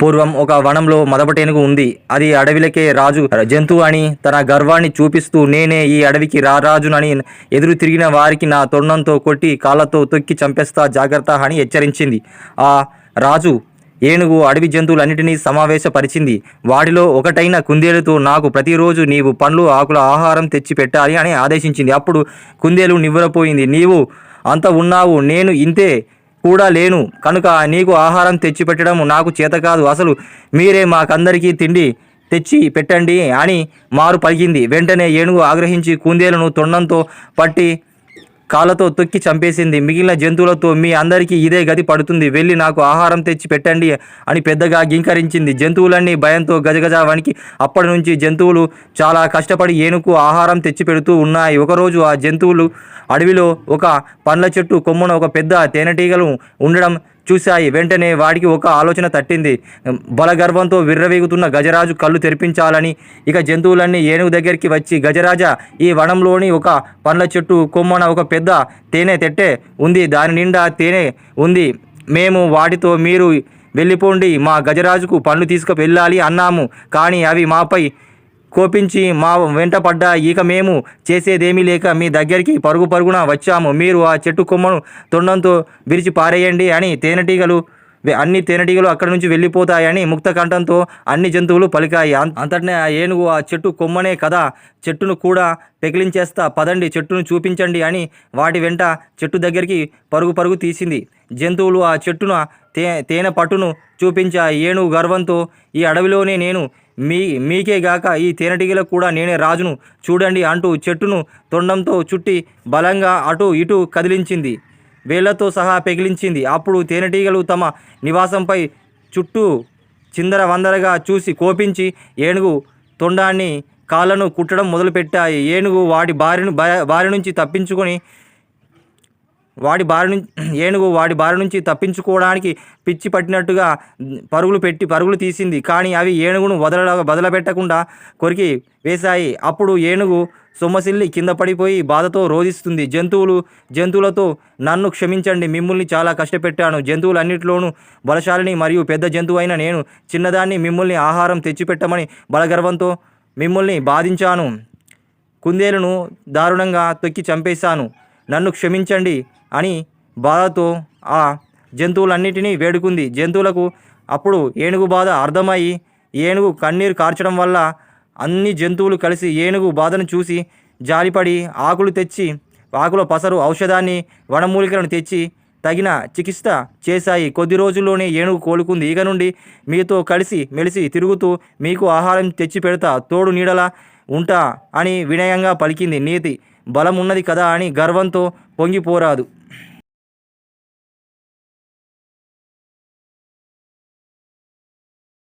పూర్వం ఒక వనంలో మదపటేనుగు ఉంది. అది అడవిలకే రాజు జంతువు అని తన గర్వాన్ని చూపిస్తూ నేనే ఈ అడవికి రారాజునని ఎదురు తిరిగిన వారికి నా తొండంతో కొట్టి కాళ్ళతో తొక్కి చంపేస్తా జాగ్రత్త అని హెచ్చరించింది. ఆ రాజు ఏనుగు అడవి జంతువులన్నిటినీ సమావేశపరిచింది. వాటిలో ఒకటైన కుందేలుతో నాకు ప్రతిరోజు నీవు పండ్లు ఆకుల ఆహారం తెచ్చి పెట్టాలి అని ఆదేశించింది. అప్పుడు కుందేలు నివ్వరపోయింది. నీవు అంత ఉన్నావు నేను ఇంతే కూడా లేను. కనుక నీకు ఆహారం తెచ్చిపెట్టడం నాకు చేత కాదు. అసలు మీరే మాకందరికీ తిండి తెచ్చి పెట్టండి అని మారు పలికింది. వెంటనే ఏనుగు ఆగ్రహించి కుందేలను తొండంతో పట్టి కాళ్ళతో తొక్కి చంపేసింది. మిగిలిన జంతువులతో మీ అందరికీ ఇదే గది పడుతుంది. వెళ్ళి నాకు ఆహారం తెచ్చి పెట్టండి అని పెద్దగా గింకరించింది. జంతువులన్నీ భయంతో గజగజ వణికి అప్పటి నుంచి జంతువులు చాలా కష్టపడి ఏనుకు ఆహారం తెచ్చి పెడుతూ ఉన్నాయి. ఒకరోజు ఆ జంతువులు అడవిలో ఒక పండ్ల చెట్టు కొమ్మున ఒక పెద్ద తేనెటీగలు ఉండడం చూశాయి. వెంటనే వాడికి ఒక ఆలోచన తట్టింది. బలగర్వంతో విర్రవీగుతున్న గజరాజు కళ్ళు తెరిపించాలని ఇక జంతువులన్నీ ఏనుగు దగ్గరికి వచ్చి గజరాజ ఈ వనంలోని ఒక పండ్ల చెట్టు కొమ్మన ఒక పెద్ద తేనె తెట్టే ఉంది. దాని నిండా తేనె ఉంది. మేము వాటితో మీరు వెళ్ళిపోండి. మా గజరాజుకు పండ్లు తీసుకు వెళ్ళాలి అన్నాము. కానీ అవి మాపై కోపించి మా వెంట పడ్డా. ఇక మేము చేసేదేమీ లేక మీ దగ్గరికి పరుగు పరుగున వచ్చాము. మీరు ఆ చెట్టు కొమ్మను తొండంతో విరిచి పారేయండి అని తేనెటీగలు అన్ని తేనెటీగలు అక్కడి నుంచి వెళ్ళిపోతాయని ముక్త కంఠంతో అన్ని జంతువులు పలికాయి. అంతటినే ఆ ఏనుగు ఆ చెట్టు కొమ్మనే కదా. చెట్టును కూడా పెకిలించేస్తా. పదండి చెట్టును చూపించండి అని వాటి వెంట చెట్టు దగ్గరికి పరుగు పరుగు తీసింది. జంతువులు ఆ చెట్టున తే తేనె పట్టును చూపించా ఏనుగు గర్వంతో ఈ అడవిలోనే నేను మీ మీకే గాక ఈ తేనెటీగలకు కూడా నేనే రాజును చూడండి అంటూ చెట్టును తొండంతో చుట్టి బలంగా అటు ఇటు కదిలించింది. వేళ్ళతో సహా పెగిలించింది. అప్పుడు తేనెటీగలు తమ నివాసంపై చుట్టూ చిందర వందరగా చూసి కోపించి ఏనుగు తొండాన్ని కాళ్ళను కుట్టడం మొదలుపెట్టాయి. ఏనుగు వాటి బారి బారి నుంచి తప్పించుకొని వాడి బారి నుంచి ఏనుగు వాడి బారి నుంచి తప్పించుకోవడానికి పిచ్చి పట్టినట్టుగా పరుగులు పెట్టి పరుగులు తీసింది. కానీ అవి ఏనుగును వదల వదలబెట్టకుండా కొరికి వేశాయి. అప్పుడు ఏనుగు సొమ్మసిల్లి కింద పడిపోయి బాధతో రోధిస్తుంది. జంతువులు జంతువులతో నన్ను క్షమించండి మిమ్మల్ని చాలా కష్టపెట్టాను. జంతువులన్నిటిలోనూ బలశాలిని మరియు పెద్ద జంతువు అయిన నేను చిన్నదాన్ని మిమ్మల్ని ఆహారం తెచ్చిపెట్టమని బలగర్వంతో మిమ్మల్ని బాధించాను. కుందేలును దారుణంగా తొక్కి చంపేశాను. నన్ను క్షమించండి అని బాధతో ఆ జంతువులన్నిటినీ వేడుకుంది. జంతువులకు అప్పుడు ఏనుగు బాధ అర్థమయ్యి ఏనుగు కన్నీరు కార్చడం వల్ల అన్ని జంతువులు కలిసి ఏనుగు బాధను చూసి జాలిపడి ఆకులు తెచ్చి ఆకుల పసరు ఔషధాన్ని వనమూలికలను తెచ్చి తగిన చికిత్స చేశాయి. కొద్ది రోజుల్లోనే ఏనుగు కోలుకుంది. ఇక నుండి మీతో కలిసి మెలిసి తిరుగుతూ మీకు ఆహారం తెచ్చి పెడతా తోడు నీడలా ఉంటా అని వినయంగా పలికింది. నీతి బలం ఉన్నది కదా అని గర్వంతో పొంగిపోరాదు.